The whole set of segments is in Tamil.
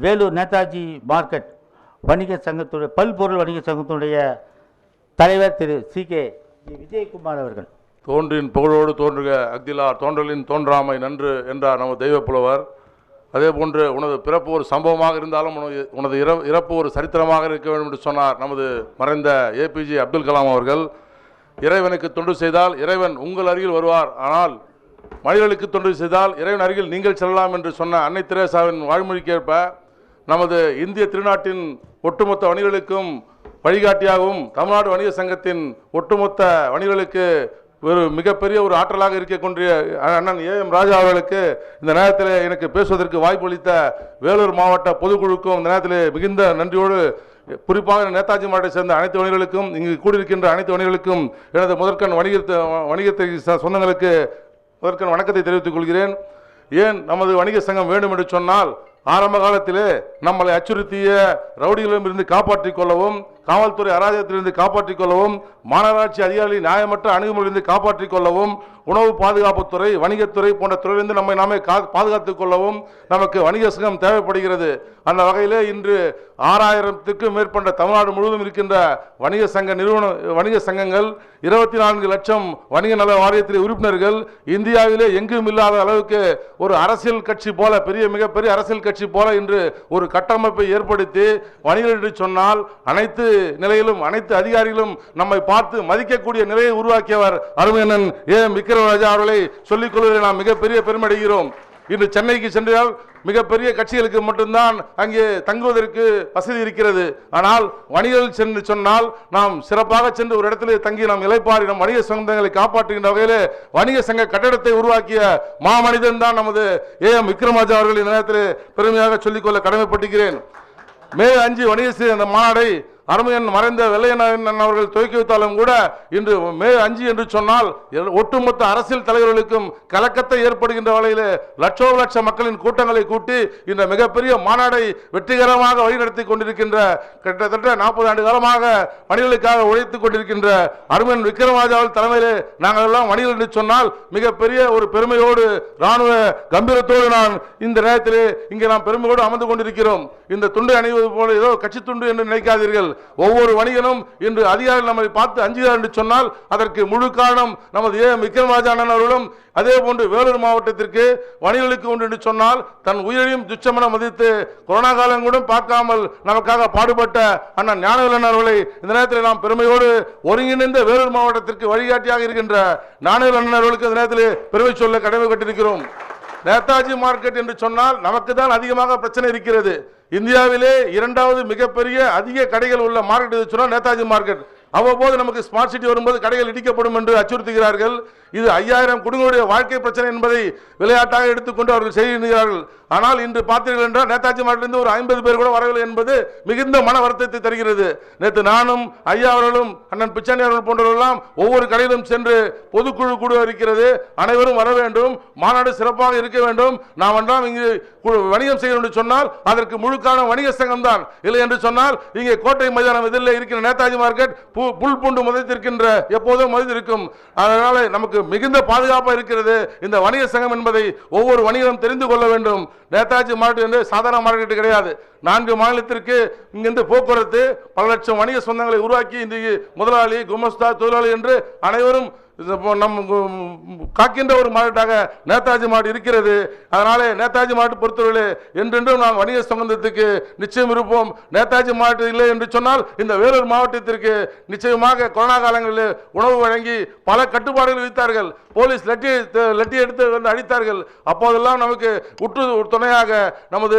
வேலூர் நேதாஜி மார்க்கெட் வணிக சங்கத்துடைய பல்பொருள் வணிக சங்கத்தினுடைய தலைவர் திரு சி கே விஜயகுமார் அவர்கள். தோன்றின் புகழோடு தோன்றுக அக்திலார் தோன்றலின் தோன்றாமை நன்று என்றார் நமது தெய்வ புலவர். அதே போன்று உனது பிறப்பு ஒரு சம்பவமாக இருந்தாலும் உனது உனது இற- இறப்பு ஒரு சரித்திரமாக இருக்க வேண்டும் என்று சொன்னார் நமது மறைந்த ஏபிஜே அப்துல் கலாம் அவர்கள். இறைவனுக்கு தொண்டு செய்தால் இறைவன் உங்கள் அருகில் வருவார். ஆனால் மனிதர்களுக்கு தொண்டு செய்தால் இறைவன் அருகில் நீங்கள் செல்லலாம் என்று சொன்ன அன்னை திரேசாவின் வாழ்மொழிக்கேற்ப நமது இந்திய திருநாட்டின் ஒட்டுமொத்த வணிகர்களுக்கும் வழிகாட்டியாகவும் தமிழ்நாடு வணிக சங்கத்தின் ஒட்டுமொத்த வணிகர்களுக்கு ஒரு மிகப்பெரிய ஒரு ஆற்றலாக இருக்கக்கூடிய அண்ணன் ஏ எம் ராஜா அவர்களுக்கு இந்த நேரத்தில் எனக்கு பேசுவதற்கு வாய்ப்பு அளித்த வேலூர் மாவட்ட பொதுக்குழுக்கும் இந்த நேரத்தில் மிகுந்த நன்றியோடு குறிப்பாக நேதாஜி மாவட்டத்தை சேர்ந்த அனைத்து வணிகர்களுக்கும் இங்கு கூடியிருக்கின்ற அனைத்து வணிகர்களுக்கும் எனது முதற்கண் வணிகத்தை வணிகத்தை சொந்தங்களுக்கு முதற்கண் வணக்கத்தை தெரிவித்துக் கொள்கிறேன். ஏன் நமது வணிக சங்கம் வேண்டும் என்று சொன்னால் ஆரம்ப காலத்திலே நம்மளை அச்சுறுத்திய ரவுடிகளிடமிருந்து காப்பாற்றிக் கொள்ளவும் காவல்துறை அராஜகத்திலிருந்து காப்பாற்றிக் கொள்ளவும் மாநகராட்சி அதிகாரிகளின் நியாயமற்ற அணுகுமுறையிலிருந்து காப்பாற்றிக் கொள்ளவும் உணவு பாதுகாப்புத்துறை வணிகத்துறை போன்ற துறையிலிருந்து நம்மை நாமே கா பாதுகாத்துக் கொள்ளவும் நமக்கு வணிக சங்கம் தேவைப்படுகிறது. அந்த வகையிலே இன்று ஆறாயிரத்துக்கும் மேற்பட்ட தமிழ்நாடு முழுவதும் இருக்கின்ற வணிக சங்க நிறுவன வணிக சங்கங்கள் இருபத்தி நான்கு லட்சம் வணிக நல வாரியத்தில் உறுப்பினர்கள் இந்தியாவிலே எங்கும் இல்லாத அளவுக்கு ஒரு அரசியல் கட்சி போல பெரிய மிகப்பெரிய அரசியல் கட்சி போல இன்று ஒரு கட்டமைப்பை ஏற்படுத்தி வணிகர்கள் சொன்னால் அனைத்து நிலையிலும் அனைத்து அதிகாரிகளும் நம்மை பார்த்து மதிக்கக்கூடிய நிலையை உருவாக்கியவர் அருமையண்ணன் ஏ. விக்ரமராஜா அவர்களை சொல்லிக் கொள்வதில் நாம் மிகப்பெரிய பெருமடைகிறோம். இன்று சென்னைக்கு சென்றால் மிகப்பெரிய கட்சிகளுக்கு மட்டும்தான் அங்கே தங்குவதற்கு வசதி இருக்கிறது. ஆனால் வணிகர்கள் சென்று சொன்னால் நாம் சிறப்பாக சென்று ஒரு இடத்திலே தங்கி நாம் இலைப்பாரி நம் வணிக சொந்தங்களை காப்பாற்றுகின்ற வகையில் வணிக சங்க கட்டடத்தை உருவாக்கிய மாமனிதன் தான் நமது ஏ. எம். விக்ரமாஜா அவர்கள் இந்த நேரத்தில் பெருமையாக சொல்லிக்கொள்ள கடமைப்பட்டிருக்கிறேன். மே அஞ்சு வணிக அந்த மாநாடை அருமையன் மறைந்த வெள்ளையன் அவர்கள் துவக்கி வைத்தாலும் கூட இன்று மே அஞ்சு என்று சொன்னால் ஒட்டுமொத்த அரசியல் தலைவர்களுக்கும் கலக்கத்தை ஏற்படுகின்ற வகையில் லட்சோ லட்ச மக்களின் கூட்டங்களை கூட்டி இந்த மிகப்பெரிய மாநாடை வெற்றிகரமாக வழிநடத்தி கொண்டிருக்கின்ற கிட்டத்தட்ட நாற்பது ஆண்டு காலமாக மணிகளுக்காக உழைத்துக் கொண்டிருக்கின்ற அருமையன் விக்ரமராஜாவின் தலைமையிலே நாங்கள் எல்லாம் வணிகர்கள் என்று சொன்னால் மிகப்பெரிய ஒரு பெருமையோடு ராணுவ கம்பீரத்தோடு நான் இந்த நேரத்திலே இங்கே நாம் பெருமையோடு அமர்ந்து கொண்டிருக்கிறோம். இந்த துண்டை அணிவது போல ஏதோ கட்சி துண்டு என்று நினைக்காதீர்கள். ஒவ்வொரு வணிகனும் இன்று அதிகாரிகள் நம்மை பார்த்து அஞ்சுகிறார் என்று சொன்னால் அதற்கு முழு காரணம் நமது ஏ. விக்ரமராஜானன் அண்ணன் அவர்களும் அதே போன்று வேலூர் மாவட்டத்திற்கு வணிகர்களுக்கு உண்டு என்று சொன்னால் தன் உயிரையும் துச்சமென மதித்து கொரோனா காலம் கூட பார்க்காமல் நமக்காக பாடுபட்ட அண்ணன் ஞானவேலன் அவர்களை இந்த நேரத்தில் நாம் பெருமையோடு ஒருங்கிணைந்த வேலூர் மாவட்டத்திற்கு வழிகாட்டியாக இருக்கின்ற ஞானவேலன் அவர்களுக்கு இந்த நேரத்தில் பெருமை சொல்ல கடமைப்பட்டிருக்கிறோம் நேதாஜி மார்க்கெட் என்று சொன்னால் நமக்கு தான் அதிகமாக பிரச்சனை இருக்கிறது. இந்தியாவிலே இரண்டாவது மிகப்பெரிய அதிக கடைகள் உள்ள மார்க்கெட் சொன்னால் நேதாஜி மார்க்கெட். அவ்வப்போது நமக்கு ஸ்மார்ட் சிட்டி வரும்போது கடைகள் இடிக்கப்படும் என்று அச்சுறுத்துகிறார்கள். இது ஐயாயிரம் குடும்பங்களுடைய வாழ்க்கை பிரச்சனை என்பதை விளையாட்டாக எடுத்துக்கொண்டு அவர்கள் செய்கிறார்கள் ஆனால் இன்று பார்த்தீர்கள் என்றால் நேதாஜி மார்க்கெட்டிலிருந்து ஒரு ஐம்பது பேர் கூட வரவில்லை என்பது மிகுந்த மன வருத்தத்தை தருகிறது. நேற்று நானும் ஐயா அவர்களும் அண்ணன் பிச்சாணி அவர்கள் போன்றவர்களெல்லாம் ஒவ்வொரு கடையிலும் சென்று பொதுக்குழு கூட இருக்கிறது. அனைவரும் வர வேண்டும். மாநாடு சிறப்பாக இருக்க வேண்டும். நாம் என்றால் இங்கு வணிகம் செய்யணும் என்று சொன்னால் அதற்கு முழுக்கான வணிக சங்கம் தான். இல்லை என்று சொன்னால் இங்கே கோட்டை மைதானம் எதிரில் இருக்கிற நேதாஜி மார்க்கெட் பு- புல் பூண்டு முதைத்திருக்கின்ற எப்போதும் மதித்திருக்கும் அதனால நமக்கு மிகுந்த பாதுகாப்பாக இருக்கிறது. இந்த வணிக சங்கம் என்பதை ஒவ்வொரு வணிகரும் தெரிந்து கொள்ள வேண்டும். நேதாஜி மார்க்கெட் என்று சாதாரண மார்க்கெட் கிடையாது. நான்கு மாநிலத்திற்கு இங்கிருந்து போக்குவரத்து பல லட்சம் வணிக சொந்தங்களை உருவாக்கி இன்றைக்கு முதலாளி குமஸ்தா தொழிலாளி என்று அனைவரும் நம் காக்கின்ற ஒரு மாவட்டாக நேதாஜி மாவட்டம் இருக்கிறது. அதனாலே நேதாஜி மாவட்டம் பொறுத்தவரையிலே என்றென்றும் நாம் வணிக சம்பந்தத்துக்கு நிச்சயம் இருப்போம். நேதாஜி மாவட்டம் இல்லை என்று சொன்னால் இந்த வேலூர் மாவட்டத்திற்கு நிச்சயமாக கொரோனா காலங்களில் உணவு வழங்கி பல கட்டுப்பாடுகள் விதித்தார்கள். போலீஸ் லட்டி லட்டி எடுத்து வந்து அடித்தார்கள். அப்போதெல்லாம் நமக்கு உற்று துணையாக நமது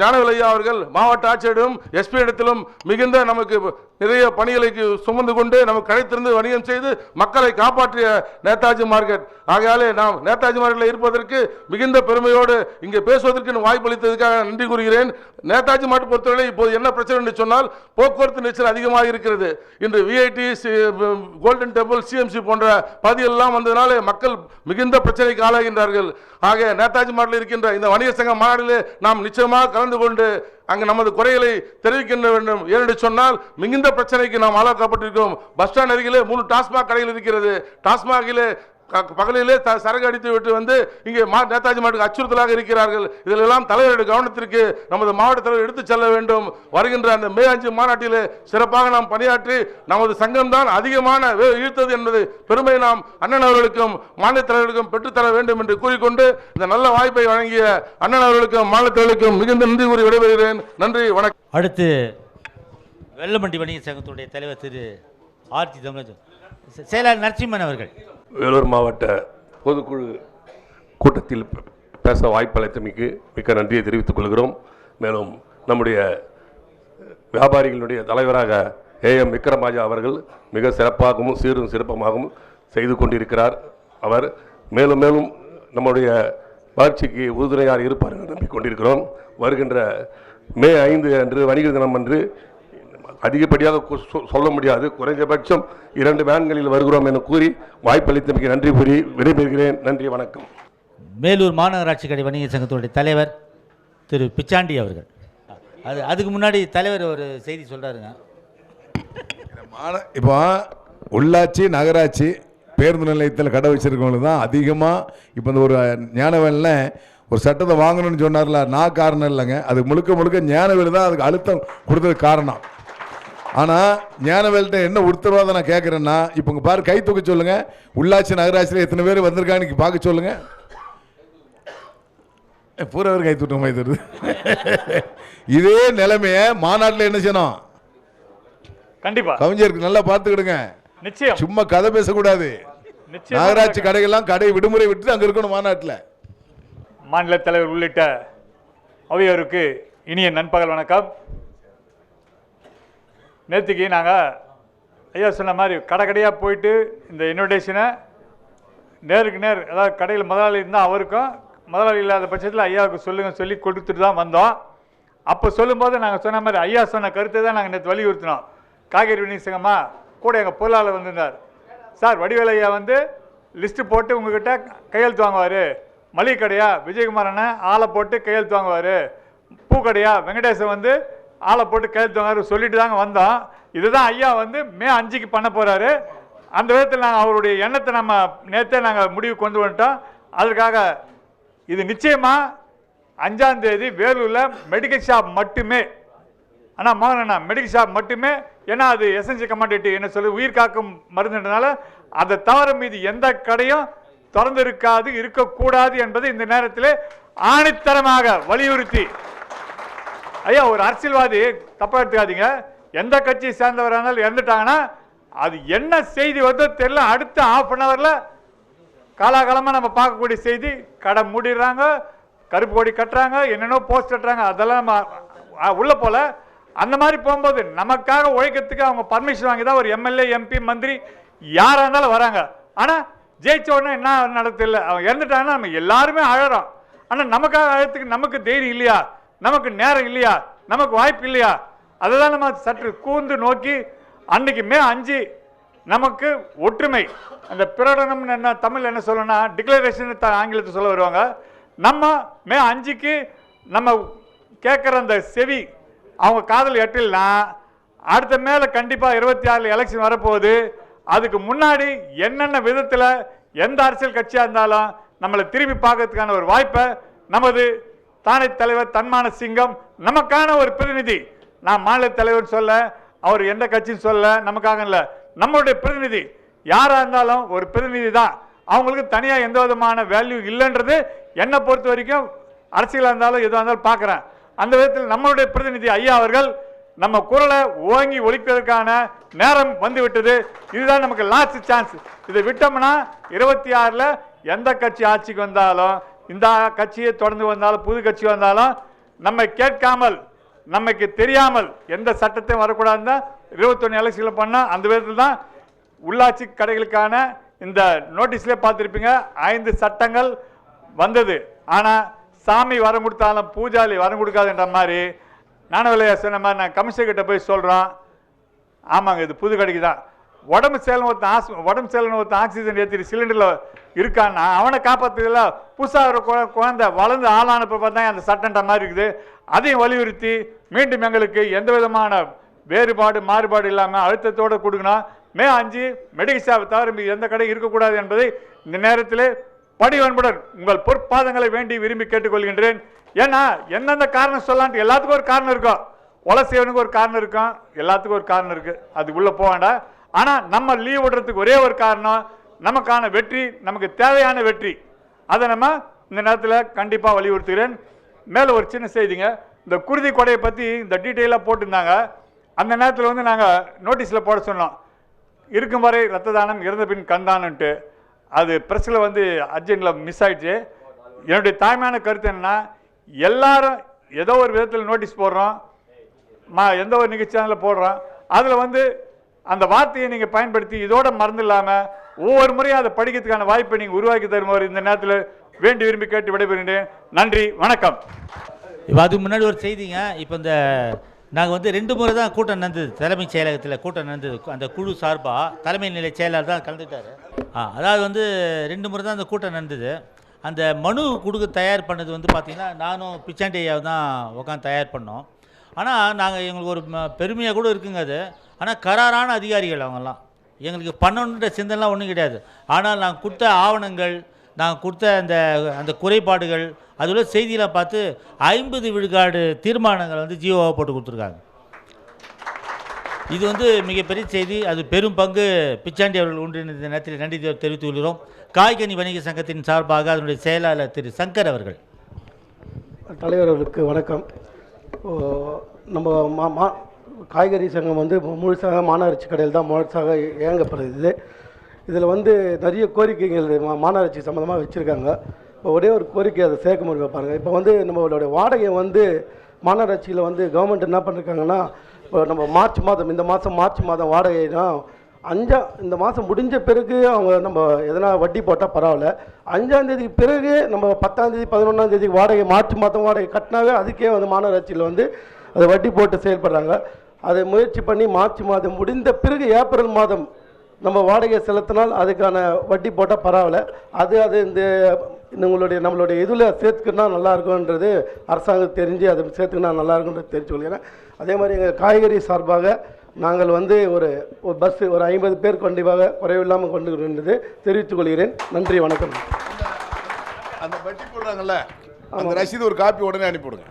ஞானவிலையா அவர்கள் மாவட்ட ஆட்சியரிடம் எஸ்பி இடத்திலும் மிகுந்த நமக்கு நிறைய பணிகளை சுமந்து கொண்டு நமக்கு கழைத்திருந்து வணிகம் செய்து மக்களை காப்பாற்றிய நேதாஜி மார்க்கெட். ஆகையாலே நாம் நேதாஜி மார்க்கெட்டில் இருப்பதற்கு மிகுந்த பெருமையோடு இங்கே பேசுவதற்கு வாய்ப்பளித்ததுக்காக நன்றி கூறுகிறேன். நேதாஜி மார்க்கெட் பொறுத்தவரை இப்போது என்ன பிரச்சனை என்று சொன்னால் போக்குவரத்து நெரிசல் அதிகமாக இருக்கிறது. இன்று விஐடி கோல்டன் டெம்பிள் சிஎம்சி போன்ற பதியெல்லாம் வந்ததுனால மக்கள் மிகுந்த பிரச்சனைக்கு ஆளாகின்றார்கள். ஆக நேதாஜி மார்க்கெட்டில் இருக்கின்ற இந்த வணிக சங்க மாநாட்டிலே நாம் நிச்சயமாக கலந்து கொண்டு அங்கு நமது குறைகளை தெரிவிக்கின்ற வேண்டும். ஏனென்று சொன்னால் மிகுந்த பிரச்சனைக்கு நாம் ஆளாக்கப்பட்டிருக்கிறோம். பஸ் ஸ்டாண்ட் அருகிலே மூணு டாஸ்மாக் கடைகள் இருக்கிறது. டாஸ்மாகிலே பகலிலே சரகு அடித்து விட்டு வந்து இங்கே மா நேதாஜி மாட்டுக்கு அச்சுறுத்தலாக இருக்கிறார்கள். இதிலெல்லாம் தலைவருடைய கவனத்திற்கு நமது மாவட்ட தலைவர் எடுத்துச் செல்ல வேண்டும். வருகின்ற அந்த மே அஞ்சு மாநாட்டிலே சிறப்பாக நாம் பணியாற்றி நமது சங்கம்தான் அதிகமான வே- ஈர்த்தது என்பது பெருமை நாம் அண்ணன் அவர்களுக்கும் மாநில தலைவர்களுக்கும் பெற்றுத்தர வேண்டும் என்று கூறிக்கொண்டு இந்த நல்ல வாய்ப்பை வழங்கிய அண்ணன் அவர்களுக்கும் மாநில தலைவர்களுக்கும் மிகுந்த நன்றி கூறி விடைபெறுகிறேன். நன்றி வணக்கம். அடுத்து வெள்ளமண்டி வணிக சங்கத்துடைய தலைவர் திரு ஆர்த்தி தமிழ் செயலாளர் நரசிம்மன் அவர்கள். வேலூர் மாவட்ட பொதுக்குழு கூட்டத்தில் பேச வாய்ப்பளித்தமைக்கு மிக்க நன்றியை தெரிவித்துக் கொள்கிறோம். மேலும் நம்முடைய வியாபாரிகளுடைய தலைவராக ஏஎம் விக்ரமாஜா அவர்கள் மிக சிறப்பாகவும் சீரும் சிறப்பமாகவும் செய்து கொண்டிருக்கிறார். அவர் மேலும் மேலும் நம்முடைய வளர்ச்சிக்கு உறுதுணையாக இருப்பார் என்று நம்பிக்கொண்டிருக்கிறோம். வருகின்ற மே ஐந்து அன்று வணிகர் தினம் அன்று அதிகப்படியாக சொல்ல முடியாது. குறைந்தபட்சம் இரண்டு வேன்களில் வருகிறோம் என கூறி வாய்ப்பளித்தமைக்கு நன்றி கூறி விடைபெறுகிறேன். நன்றி வணக்கம். மேலூர் மாநகராட்சி கடை வணிக சங்கத்துடைய தலைவர் திரு பிச்சாண்டி அவர்கள். அது அதுக்கு முன்னாடி தலைவர் ஒரு செய்தி சொல்கிறாருங்க இப்போ உள்ளாட்சி நகராட்சி பேருந்து நிலையத்தில் கடை வச்சிருக்கவங்களுக்கு தான் அதிகமாக இப்போ இந்த ஒரு ஞானவேலில் ஒரு சட்டத்தை வாங்கணும்னு சொன்னார்ல நான் காரணம் இல்லைங்க. அது முழுக்க முழுக்க ஞானவேல் தான் அதுக்கு அழுத்தம் கொடுத்ததுக்கு காரணம். ஆனால் ஞானவேல்கிட்ட என்ன உத்தரவாதம் நான் கேட்குறேன்னா இப்போ இங்கே பாரு கை தூக்க சொல்லுங்க. உள்ளாட்சி நகராட்சியில் எத்தனை பேர் வந்திருக்கான்னு பார்க்க சொல்லுங்க. ஏ, பூரா பேர் கை தூட்டம் கை இதே நிலைமையை மாநாட்டில் என்ன செய்யணும்? கண்டிப்பா. கவிஞருக்கு நல்லா பார்த்துக்கிடுங்க. நிச்சயம். சும்மா கதை பேசக்கூடாது. நகராட்சி கடைகள்லாம் கடை விடுமுறை விட்டு அங்க இருக்கணும் மாநாட்டில். மாநில தலைவர் உள்ளிட்ட அவையோருக்கு இனிய நண்பகல் வணக்கம். நேற்றுக்கு நாங்கள் ஐயா சொன்ன மாதிரி கடை கடையாக போயிட்டு இந்த இன்விடேஷனை நேருக்கு நேர் அதாவது கடையில் முதலாளி இருந்தால் அவருக்கும் முதலாளி இல்லாத பட்சத்தில் ஐயாவுக்கு சொல்லுங்க சொல்லி கொடுத்துட்டு தான் வந்தோம். அப்போ சொல்லும்போது நாங்கள் சொன்ன மாதிரி ஐயா சொன்ன கருத்தை தான் நாங்கள் நேற்று வலியுறுத்தினோம். காய்கறி விநியோக கூட எங்கள் பொருளாளர் வந்திருந்தார். சார் வடிவேல ஐயா வந்து லிஸ்ட்டு போட்டு உங்ககிட்ட கையெழுத்து வாங்குவார். மளிகை கடையா விஜயகுமார் அண்ணன் ஆளை போட்டு கையெழுத்து வாங்குவார். பூக்கடையா வெங்கடேசன் வந்து ஆளை போட்டு கேள்வி சொல்லிட்டு தாங்க வந்தோம். இதுதான் ஐயா வந்து மே அஞ்சுக்கு பண்ண போகிறாரு அந்த விதத்தில் நாங்கள் அவருடைய எண்ணத்தை நம்ம நேற்றே நாங்கள் முடிவு கொண்டு வந்துட்டோம். அதற்காக இது நிச்சயமாக அஞ்சாம் தேதி வேலூரில் மெடிக்கல் ஷாப் மட்டுமே. அண்ணா மோகன் அண்ணா மெடிக்கல் ஷாப் மட்டுமே. ஏன்னா அது எஸ்என்சி கமாண்டிட்டி என்ன சொல்லி உயிர் காக்கும் மருந்துன்றனால அதை தவிர மீது எந்த கடையும் திறந்து இருக்காது இருக்கக்கூடாது என்பது இந்த நேரத்தில் ஆணித்தரமாக வலியுறுத்தி ஐயா ஒரு அரசியல்வாதி தப்பாக எடுத்துக்காதீங்க. எந்த கட்சியை சேர்ந்தவராக இருந்தாலும் இறந்துட்டாங்கன்னா அது என்ன செய்தி வருதோ தெரியல. அடுத்த ஆஃப் அன் ஹவரில் காலாகாலமாக நம்ம பார்க்கக்கூடிய செய்தி கடை மூடிடுறாங்க கருப்பு கொடி கட்டுறாங்க என்னென்னோ போஸ்ட் கட்டுறாங்க அதெல்லாம் நம்ம உள்ளே போல். அந்த மாதிரி போகும்போது நமக்காக உழைக்கிறதுக்கு அவங்க பர்மிஷன் வாங்கி தான் ஒரு எம்எல்ஏ எம்பி மந்திரி யாராக இருந்தாலும் வராங்க. ஆனால் ஜெயிச்ச உடனே என்ன நடத்தில்லை அவங்க இறந்துட்டாங்கன்னா நம்ம எல்லாருமே அழகிறோம் ஆனால் நமக்காக அழறதுக்கு நமக்கு தைரியம் இல்லையா? நமக்கு நேரம் இல்லையா? நமக்கு வாய்ப்பு இல்லையா? அதெல்லாம் நம்ம சற்று கூர்ந்து நோக்கி அன்னைக்கு மே அஞ்சு நமக்கு ஒற்றுமை. அந்த பிரகடனம் என்ன தமிழ் என்ன சொல்லணும்னா டிக்ளரேஷன் ஆங்கிலத்தை சொல்ல வருவாங்க. நம்ம மே அஞ்சுக்கு நம்ம கேட்குற அந்த செவி அவங்க காதல் எட்டில்னா அடுத்த மேலே கண்டிப்பாக இருபத்தி ஆறில் எலெக்ஷன் வரப்போகுது. அதுக்கு முன்னாடி என்னென்ன விதத்தில் எந்த அரசியல் கட்சியாக இருந்தாலும் நம்மளை திரும்பி பார்க்கறதுக்கான ஒரு வாய்ப்பை நமது தானே தலைவர் தன்மான சிங்கம் நமக்கான ஒரு பிரதிநிதி. நான் மாநில தலைவர் சொல்ல அவர் எந்த கட்சின்னு சொல்ல நமக்காக இல்லை. நம்மளுடைய பிரதிநிதி. யாராக இருந்தாலும் ஒரு பிரதிநிதி தான். அவங்களுக்கு தனியாக எந்த விதமான வேல்யூ இல்லைன்றது என்னை பொறுத்த வரைக்கும் அரசியலாக இருந்தாலும் எதுவாக இருந்தாலும் பார்க்குறேன். அந்த விதத்தில் நம்மளுடைய பிரதிநிதி ஐயா அவர்கள் நம்ம குரலை ஓங்கி ஒழிப்பதற்கான நேரம் வந்து விட்டது இதுதான் நமக்கு லாஸ்ட் சான்ஸ் இதை விட்டோம்னா இருபத்தி ஆறில் எந்த கட்சி ஆட்சிக்கு வந்தாலும் இந்த கட்சியை தொடர்ந்து வந்தாலும் புது கட்சி வந்தாலும் நம்மை கேட்காமல் நமக்கு தெரியாமல் எந்த சட்டத்தையும் வரக்கூடாதுன்னா இருபத்தொன்று எலெக்ஷனில் பண்ணால் அந்த விதத்தில் தான் உள்ளாட்சி கடைகளுக்கான இந்த நோட்டீஸ்லேயே பார்த்துருப்பீங்க ஐந்து சட்டங்கள் வந்தது. ஆனால் சாமி வரம் கொடுத்தாலும் பூஜாரி வரம் கொடுக்காதுன்ற மாதிரி நானவிலையா சொன்ன மாதிரி நான் கமிஷன் கிட்டே போய் சொல்கிறோம் ஆமாங்க இது புது கடைக்கு தான். உடம்பு சேலம் ஒருத்தன் ஆஸ் உடம்பு சேலம் ஒருத்தன் ஆக்சிஜன் ஏற்றிட்டு சிலிண்டரில் இருக்கான்னா அவனை காப்பாற்றுறதுல புதுசாக ஒரு குழ- குழந்தை வளர்ந்து ஆளானப்போ பார்த்தா அந்த சட்டன்ற மாதிரி இருக்குது. அதையும் வலியுறுத்தி மீண்டும் எங்களுக்கு எந்த விதமான வேறுபாடு மாறுபாடு இல்லாமல் அழுத்தத்தோடு கொடுக்கணும். மே அஞ்சு மெடிக்கல் ஷாப்பை தவிர மீது எந்த கடை இருக்கக்கூடாது என்பதை இந்த நேரத்தில் படிவன்புடன் உங்கள் பொற்பாதங்களை வேண்டி விரும்பி கேட்டுக்கொள்கின்றேன். ஏன்னா எந்தெந்த காரணம் சொல்லான்ட்டு எல்லாத்துக்கும் ஒரு காரணம் இருக்கும் ஒலை செய்வனுக்கு ஒரு காரணம் இருக்கும் எல்லாத்துக்கும் ஒரு காரணம் இருக்குது அது போக வேண்டாம். ஆனால் நம்ம லீவ் விடுறதுக்கு ஒரே ஒரு காரணம் நமக்கான வெற்றி நமக்கு தேவையான வெற்றி. அதை நம்ம இந்த நேரத்தில் கண்டிப்பாக வலியுறுத்துகிறேன். மேலே ஒரு சின்ன செய்திங்க. இந்த குருதி கொடையை பற்றி இந்த டீட்டெயிலாக போட்டிருந்தாங்க. அந்த நேரத்தில் வந்து நாங்கள் நோட்டீஸில் போட சொன்னோம். இருக்கும் வரை ரத்த தானம் இறந்த பின் கண்தானன்ட்டு அது ப்ரெஸ்ஸில் வந்து அர்ஜென்ட்டில் மிஸ் ஆயிடுச்சு. என்னுடைய தாய்மையான கருத்து என்னன்னா எல்லாரும் ஏதோ ஒரு விதத்தில் நோட்டீஸ் போடுறோம். மா எந்த ஒரு நிகழ்ச்சியானில் போடுறோம். அதில் வந்து அந்த வார்த்தையை நீங்கள் பயன்படுத்தி இதோட மறந்து இல்லாமல் ஒவ்வொரு முறையும் அதை படிக்கிறதுக்கான வாய்ப்பை நீங்கள் உருவாக்கி தருமாறு இந்த நேரத்தில் வேண்டி விரும்பி கேட்டு விடைபெறுகிறேன் நன்றி வணக்கம். இப்போ அதுக்கு முன்னாடி ஒரு செய்திங்க. இப்போ இந்த நாங்கள் வந்து ரெண்டு முறை தான் கூட்டம் நடந்தது. தலைமைச் செயலகத்தில் கூட்டம் நடந்தது. அந்த குழு சார்பாக தலைமை நிலை செயலாளர் தான் கலந்துட்டார் ஆ அதாவது வந்து ரெண்டு முறை தான் அந்த கூட்டம் நடந்தது. அந்த மனு கொடுக்க தயார் பண்ணது வந்து பார்த்திங்கன்னா நானும் பிச்சாண்டி ஐயாவை தான் உட்காந்து தயார் பண்ணோம். ஆனால் நாங்கள் எங்களுக்கு ஒரு பெருமையாக கூட இருக்குங்க அது. ஆனால் கராரான அதிகாரிகள் அவங்கெல்லாம். எங்களுக்கு பண்ணணுன்ற சிந்தனைலாம் ஒன்றும் கிடையாது. ஆனால் நாங்கள் கொடுத்த ஆவணங்கள் நாங்கள் கொடுத்த அந்த அந்த குறைபாடுகள் அதில் செய்தியெலாம் பார்த்து ஐம்பது விழுக்காடு தீர்மானங்கள் வந்து ஜியோவாக போட்டு கொடுத்துருக்காங்க. இது வந்து மிகப்பெரிய செய்தி. அது பெரும் பங்கு பிச்சாண்டி அவர்கள் உண்டு இந்த நேரத்தில் நன்றி தெரிவித்து தெரிவித்துக் கொள்கிறோம் காய்கனி வணிக சங்கத்தின் சார்பாக அதனுடைய செயலாளர் திரு சங்கர் அவர்கள். தலைவர்களுக்கு வணக்கம். நம்ம மா மா காய்கறி சங்கம் வந்து முழுசாக மாநகராட்சி கடையில் தான் முழுசாக இயங்கப்படுது. இதில் வந்து நிறைய கோரிக்கைகள் மா- மாநகராட்சி சம்மந்தமாக வச்சுருக்காங்க. இப்போ ஒரே ஒரு கோரிக்கை அதை சேர்க்க முடியுமா பாருங்கள் இப்போ வந்து நம்மளுடைய வாடகை வந்து மாநகராட்சியில் வந்து கவர்மெண்ட் என்ன பண்ணிருக்காங்கன்னா இப்போ நம்ம மார்ச் மாதம் இந்த மாதம் மார்ச் மாதம் வாடகைனா அஞ்சா இந்த மாதம் முடிஞ்ச பிறகு அவங்க நம்ம எதனா வட்டி போட்டால் பரவாயில்ல. அஞ்சாந்தேதிக்கு பிறகு நம்ம பத்தாந்தேதி பதினொன்றாந்தேதி வாடகை மார்ச் மாதம் வாடகை கட்டினாவே அதுக்கே வந்து மாநகராட்சியில் வந்து அதை வட்டி போட்டு செயல்படுறாங்க. அதை முயற்சி பண்ணி மார்ச் மாதம் முடிந்த பிறகு ஏப்ரல் மாதம் நம்ம வாடகை செலுத்தினால் அதுக்கான வட்டி போட்டால் பரவாயில்ல. அது அது இந்த உங்களுடைய நம்மளுடைய இதில் சேர்த்துக்கினா நல்லா இருக்கும்ன்றது அரசாங்கம் தெரிஞ்சு அதை சேர்த்துக்கினா நல்லா இருக்கும்ன்றது தெரிஞ்சு கொள்கிறேன் அதே மாதிரி எங்கள் காய்கறி சார்பாக நாங்கள் வந்து ஒரு ஒரு பஸ் ஒரு ஐம்பது பேர் கண்டிப்பாக குறைவில்லாமல் கொண்டு இருந்தது தெரிவித்துக் கொள்கிறேன். நன்றி வணக்கம். அந்த வட்டி போடுறாங்கல்ல அந்த ரசீது ஒரு காப்பி உடனே அனுப்பிவிடுங்க.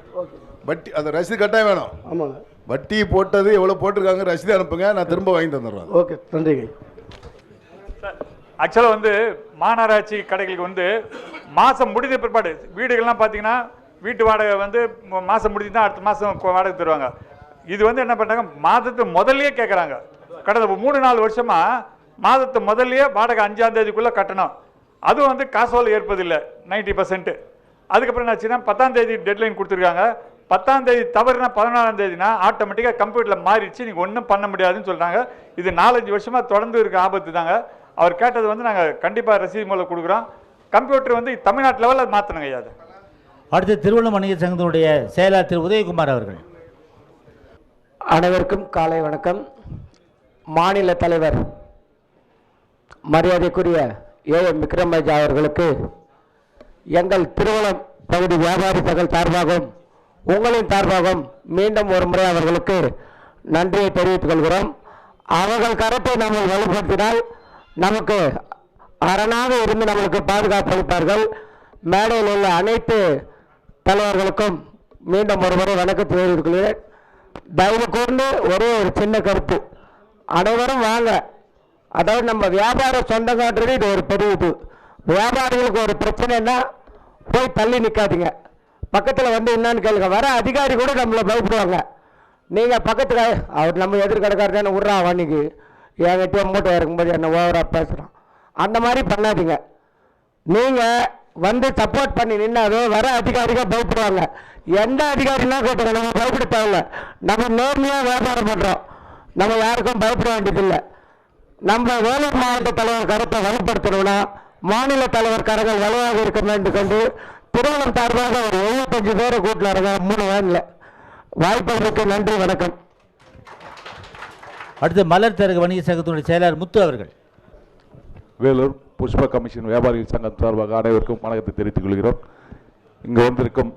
வட்டி அந்த ரசீது கட்டாயம் வேணும். ஆமாங்க. வட்டி போட்டது எவ்வளோ போட்டிருக்காங்க ரசீது அனுப்புங்க நான் திரும்ப வாங்கி தந்துடுறேன். ஓகே நன்றிங்க ஆக்சுவலாக வந்து மாநகராட்சி கடைகளுக்கு வந்து மாதம் முடிந்த பிற்பாடு வீடுகள்லாம் பார்த்தீங்கன்னா வீட்டு வாடகை வந்து மாதம் முடிஞ்சு தான் அடுத்த மாதம் வாடகை தருவாங்க. இது வந்து என்ன பண்ணுறாங்க மாதத்து முதல்லயே கேட்குறாங்க கடந்த மூணு நாலு வருஷமாக மாதத்து முதல்லயே வாடகை அஞ்சாம் தேதிக்குள்ளே கட்டணும். அதுவும் வந்து காசோல் ஏற்பதில்லை நைன்டி பர்சன்ட் அதுக்கப்புறம் என்னாச்சுன்னா பத்தாம் தேதி டெட்லைன் கொடுத்துருக்காங்க. பத்தாம் தேதி தவறுனா பதினாலாம் தேதினா ஆட்டோமேட்டிக்காக கம்ப்யூட்டரில் மாறிடுச்சு. நீங்கள் ஒன்றும் பண்ண முடியாதுன்னு சொல்கிறாங்க இது நாலஞ்சு வருஷமாக தொடர்ந்து இருக்க ஆபத்து தாங்க. அவர் கேட்டது வந்து நாங்கள் கண்டிப்பாக ரசீது மூலம் கொடுக்குறோம். கம்ப்யூட்டர் வந்து தமிழ்நாட்டு லெவலில் மாற்றணுங்க ஐயா அது. அடுத்து திருவள்ளம் வணிக சங்கத்தினுடைய செயலாளர் திரு உதயகுமார் அவர்கள். அனைவருக்கும் காலை வணக்கம். மாநில தலைவர் மரியாதைக்குரிய ஏ எம் விக்ரமராஜா அவர்களுக்கு எங்கள் திருவள்ளம் பகுதி வியாபாரி சகல் சார்பாகவும் உங்களின் சார்பாகவும் மீண்டும் ஒரு முறை அவர்களுக்கு நன்றியை தெரிவித்துக் கொள்கிறோம். அவர்கள் கருத்தை நம்ம வலுப்படுத்தினால் நமக்கு அரணாக இருந்து நம்மளுக்கு பாதுகாப்பு அளிப்பார்கள். மேடையில் உள்ள அனைத்து தலைவர்களுக்கும் மீண்டும் ஒரு முறை வணக்கத்தை தெரிவித்துக் கொள்கிறேன். தயவு கூர்ந்து ஒரே ஒரு சின்ன கருத்து. அனைவரும் வாங்க. அதாவது நம்ம வியாபார சொந்தங்காட்டுறது இது ஒரு பெரிய இது. வியாபாரிகளுக்கு ஒரு பிரச்சனைன்னா போய் தள்ளி நிற்காதீங்க பக்கத்தில் வந்து என்னன்னு கேளுங்க. வர அதிகாரி கூட நம்மளை பயப்படுவாங்க. நீங்கள் பக்கத்தில் அவர் நம்ம எதிர்கடைக்காரர் தானே விட்றா அவனுக்கு என்கிட்ட மூட்டை இறக்கும்போது என்ன ஓவராக பேசுகிறான் அந்த மாதிரி பண்ணாதீங்க. நீங்கள் வந்து சப்போர்ட் பண்ணி நின்னாவே வர அதிகாரிகள் பயப்படுவாங்க. எந்த அதிகாரினா கேட்டுங்க? நம்ம பயப்பட தேவையில்ல. நம்ம நேர்மையாக வியாபாரம் பண்ணுறோம் நம்ம யாருக்கும் பயப்பட வேண்டியதில்லை. நம்ம வேலூர் மாவட்ட தலைவர் கருத்தை வலுப்படுத்தணும்னா மாநில தலைவர் கரங்கள் வலுவாக இருக்க வேண்டும் கொண்டு திருவள்ளம் சார்பாக ஒரு எழுபத்தஞ்சு பேரை கூட்டினாருங்க மூணு வேனில். வாய்ப்பதற்கு நன்றி வணக்கம். அடுத்து மலர் தரகு வணிக சங்கத்தினுடைய செயலாளர் முத்து அவர்கள். வேலூர் புஷ்ப கமிஷன் வியாபாரிகள் சங்கம் சார்பாக அனைவருக்கும் வணக்கத்தை தெரிவித்துக் கொள்கிறோம். இங்கு வந்திருக்கும்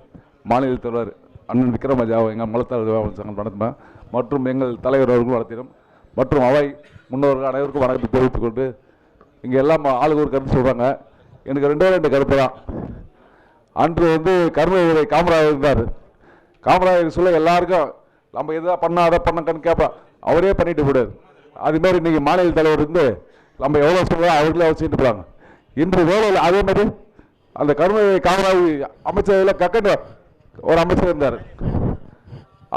மாநில தலைவர் அண்ணன் விக்ரமஜா எங்கள் மலத்தாளர் வியாபாரி சங்கம் நடத்தின மற்றும் எங்கள் தலைவர் அவர்களும் நடத்தினோம் மற்றும் அவை முன்னோர்கள் அனைவருக்கும் வணக்கத்தை தெரிவித்துக் கொண்டு இங்கே எல்லாம் ஆளுக்கு ஒரு கருத்து சொல்கிறாங்க எனக்கு ரெண்டே ரெண்டு கருத்து தான். அன்று வந்து கருணை காமராஜர் இருந்தார். காமராஜர் சொல்ல எல்லாருக்கும் நம்ம எதா பண்ணா அதை பண்ணக்கன்னு கேட்போம் அவரே பண்ணிட்டு போயிடாரு அதுமாரி இன்னைக்கு மாநில தலைவர் இருந்து நம்ம எவ்வளோ சொல்லுவோம் அவர்களே அவர் செய்துட்டு போகிறாங்க இன்று வேலையில் அதே மாதிரி அந்த கருணை காமராஜ் அமைச்சரில் கக்கன்னு ஒரு அமைச்சர் இருந்தார்.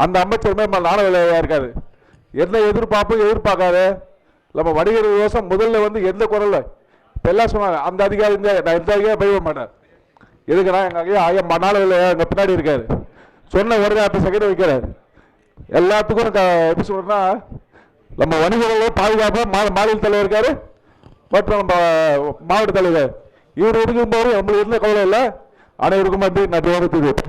அந்த அமைச்சர் மாதிரி நாண வேலையாக இருக்காது எந்த எதிர்பார்ப்பும் எதிர்பார்க்காத? நம்ம வணிகர் விவசாயம் முதல்ல வந்து எந்த குரல்ல? இப்போ எல்லாம் சொன்னாங்க அந்த அதிகாரி நான் எந்த அதிகாரி பயப்பட மாட்டேன். எதுக்குன்னா எங்கள் ஐயா ஐயா வேலையா எங்கள் பின்னாடி இருக்காரு. சொன்ன உடனே அடுத்த செகண்ட் வைக்கிறாரு. எல்லாத்துக்கும் எப்படி சொல்றேன்னா நம்ம வணிகர்கள் பாதுகாப்பாக மா மாநில தலைவர் இருக்காரு. மற்றும் நம்ம மாவட்ட தலைவர். இவர் இருக்கும் போது நம்மளுக்கு எந்த கவலை இல்லை. அனைவருக்கும் வந்து நன்றி வணக்கம்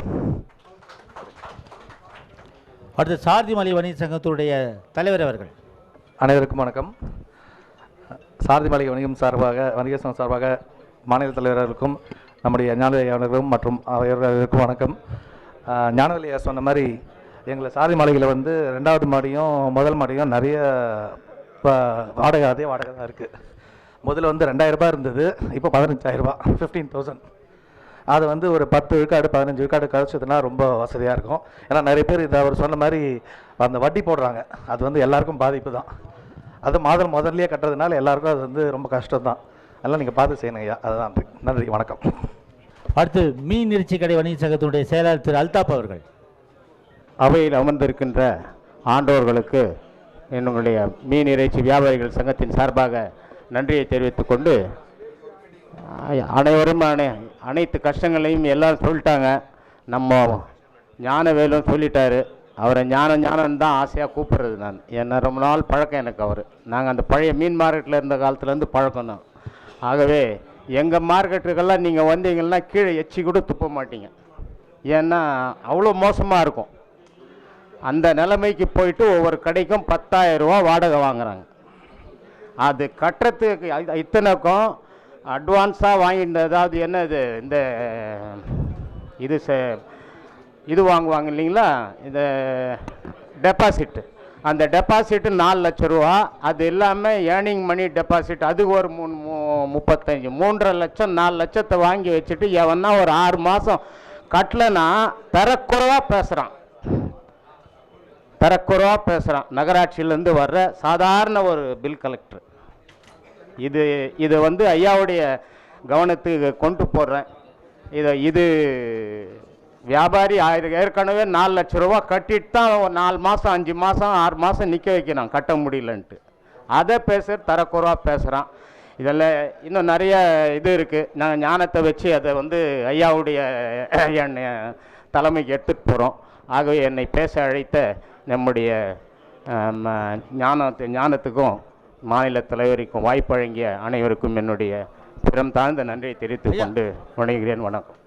அடுத்து சாரதிமலை வணிக சங்கத்துடைய தலைவர் அவர்கள். அனைவருக்கும் வணக்கம். சாரதிமலை வணிகம் சார்பாக வணிக சங்கம் சார்பாக மாநில தலைவர்களுக்கும் நம்முடைய ஞானவர்களுக்கும் மற்றும் அவர்களுக்கும் வணக்கம். ஆஹ் ஞானவலியா சொன்ன மாதிரி எங்களை சாதி மாளிகையில் வந்து ரெண்டாவது மாடியும் முதல் மாடியும் நிறைய இப்போ வாடகை அதே வாடகை தான் இருக்குது முதல்ல வந்து ரெண்டாயிரம் ரூபாய் இருந்தது இப்போ பதினஞ்சாயிரரூபா ஃபிஃப்டீன் தௌசண்ட் அது வந்து ஒரு பத்து விழுக்காடு பதினஞ்சு விழுக்காடு கழிச்சதுன்னா ரொம்ப வசதியாக இருக்கும். ஏன்னா நிறைய பேர் இதை அவர் சொன்ன மாதிரி அந்த வட்டி போடுறாங்க. அது வந்து எல்லாருக்கும் பாதிப்பு தான். அது மாதம் முதல்லையே கட்டுறதுனால எல்லாருக்கும் அது வந்து ரொம்ப கஷ்டம் தான் அதெல்லாம் நீங்கள் பார்த்து செய்யணும் ஐயா. அதுதான் நன்றி. வணக்கம். அடுத்து மீன் இறைச்சி கடை வணிக சங்கத்தினுடைய செயலாளர் திரு அல்தாப் அவர்கள். அவையில் அமர்ந்திருக்கின்ற ஆண்டோர்களுக்கு என்னுடைய மீன் இறைச்சி வியாபாரிகள் சங்கத்தின் சார்பாக நன்றியை தெரிவித்துக் கொண்டு அனைவரும் அனை அனைத்து கஷ்டங்களையும் எல்லாம் சொல்லிட்டாங்க. நம்ம ஞானவேலும் சொல்லிட்டாரு. அவரை ஞான ஞானம் தான் ஆசையாக கூப்பிடுறது நான். என்ன ரொம்ப நாள் பழக்கம் எனக்கு அவர். நாங்கள் அந்த பழைய மீன் மார்க்கெட்டில் இருந்த காலத்துலேருந்து பழக்கம் தான் ஆகவே எங்கள் மார்க்கெட்டுக்கெல்லாம் நீங்கள் வந்தீங்கன்னா கீழே எச்சி கூட துப்ப மாட்டீங்க. ஏன்னா அவ்வளோ மோசமாக இருக்கும். அந்த நிலைமைக்கு போயிட்டு ஒவ்வொரு கடைக்கும் 10000 ரூபா வாடகை வாங்குறாங்க. அது கட்டுறதுக்கு இத்தனைக்கும் அட்வான்ஸாக வாங்கிட்டு அதாவது என்ன இது இந்த இது ச- இது வாங்குவாங்க இல்லைங்களா? இந்த டெபாசிட்டு அந்த டெபாசிட்டு நாலு லட்ச ரூபா. அது இல்லாமல் ஏர்னிங் மணி டெபாசிட் அது ஒரு மூணு முப்பத்தஞ்சு மூன்றரை லட்சம் நாலு லட்சத்தை வாங்கி வச்சுட்டு எவன்னா ஒரு ஆறு மாதம் கட்டலைன்னா தரக்குறைவாக பேசுகிறான் தரக்குறைவாக பேசுகிறான் நகராட்சியிலேருந்து வர்ற சாதாரண ஒரு பில் கலெக்டர் இது இது வந்து ஐயாவுடைய கவனத்துக்கு கொண்டு போடுறேன். இதை இது வியாபாரி ஆயிரம் ஏற்கனவே நாலு லட்ச ரூபா கட்டிட்டு தான் ஒரு நாலு மாதம் அஞ்சு மாதம் ஆறு மாதம் நிற்க வைக்கணும் கட்ட முடியலன்ட்டு. அதை பேச தரக்குறைவாக பேசுகிறான் இதில் இன்னும் நிறைய இது இருக்குது நாங்கள் ஞானத்தை வச்சு அதை வந்து ஐயாவுடைய என்னை தலைமைக்கு எடுத்துகிட்டு போகிறோம் ஆகவே என்னை பேச அழைத்த நம்முடைய ஞானத்து ஞானத்துக்கும் மாநில தலைவருக்கும் வாய்ப்பு வழங்கிய அனைவருக்கும் என்னுடைய பிறம் தாழ்ந்த நன்றியை தெரிவித்துக் கொண்டு வணங்குகிறேன் வணக்கம்.